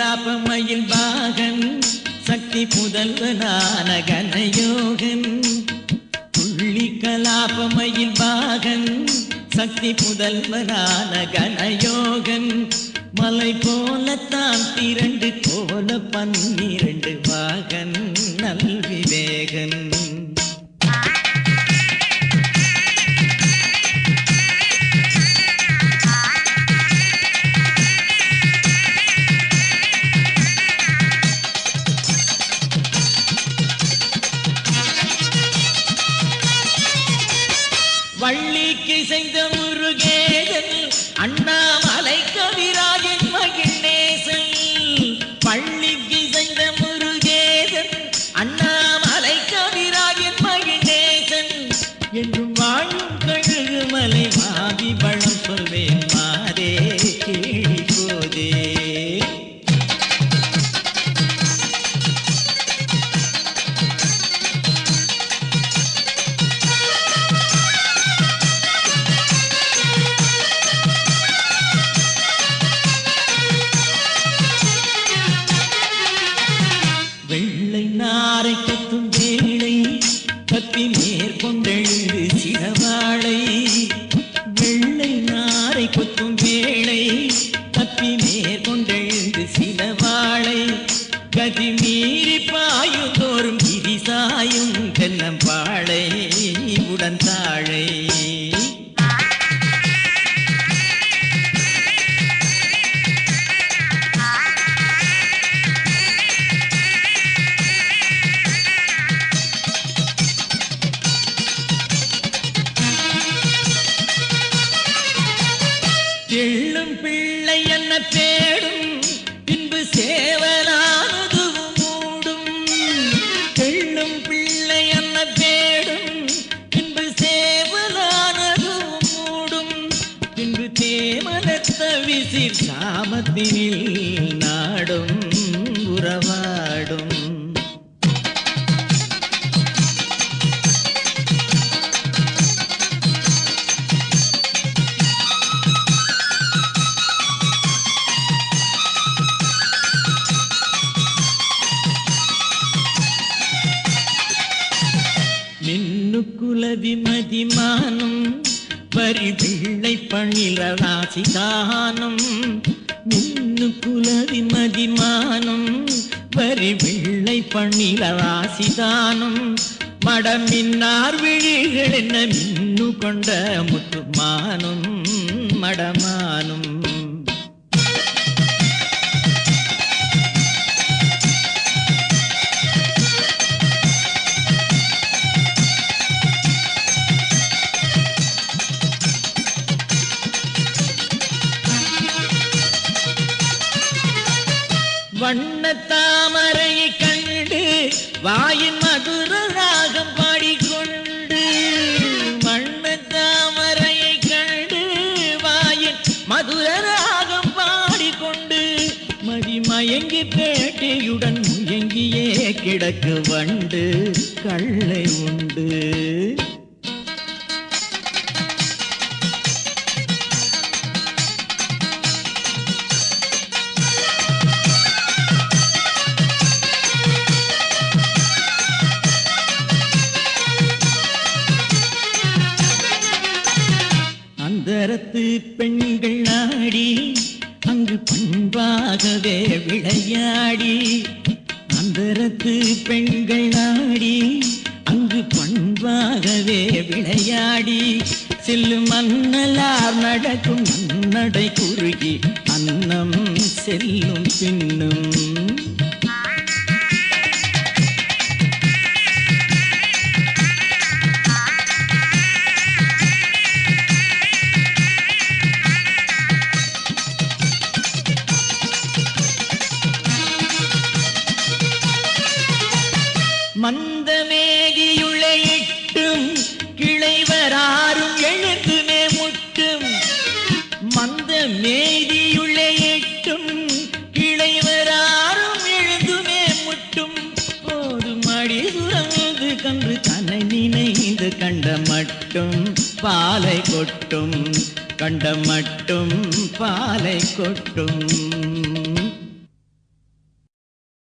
வில்லாபமயில் பாகன் சக்தி புதல்வனான கனயோகன் புள்ளி கலாபமயில் பாகன் சக்தி புதல்வனான கனயோகன் மலை போலத்தான் திரண்டு கோல பன்னிரண்டு பாகன் வள்ளிக்கு செய்த முருகேதன் அண்ணாமலை கவிராஜன் வெள்ளை நாரை கத்தும் வேளை கத்தி மேற்கொண்டெழுது சிறவாளை வெள்ளை நாரை கொத்தும் வேளை கத்தி மேற்கொண்டெழு தேடும். பின்பு சேவலானது மூடும் பெண்ணும் பிள்ளை என்ன தேடும். பின்பு சேவலானது மூடும் பின்பு தேமலத்த விசிர் சாமத்தினில் நாடும். குலவி மதிமானம் வரி பிள்ளை பணில ராசிதானம் மின்னு குலவி மதிமானம் வரி பிள்ளை பணில ராசிதானம் மடமின்னார் விழிகள் என்ன மின்னு கொண்ட முத்துமானும் மடமானும். வண்ண தாமரை கண்டு வாயின் மதுர ராகம் பாடிக்கொண்டு வண்ண தாமரையை கண்டு வாயின் மதுர ராகம் பாடிக்கொண்டு மதிமயங்கி பேட்டியுடன் முயங்கியே கிடக்கு வண்டு கள்ளை உண்டு. பெண்கள் நாடி அங்கு பண்பாகவே விளையாடி அந்தரத்து பெண்கள் நாடி அங்கு பண்பாகவே விளையாடி செல்லும் அன்னலார் நடக்கும் நன்னடை குறுகி அன்னம் செல்லும் பின்னும். மந்தமேகியுளையிட்டும் கிளைவராரும் எழுந்துமே முட்டும். மந்தமேகியுளையிட்டும் கிளைவராரும் எழுந்துமே முட்டும். போதும் அடி சுரந்து கன்று தன்னை நினைந்து கண்ட மட்டும். பாலை கொட்டும் கண்ட மட்டும் பாலை கொட்டும்.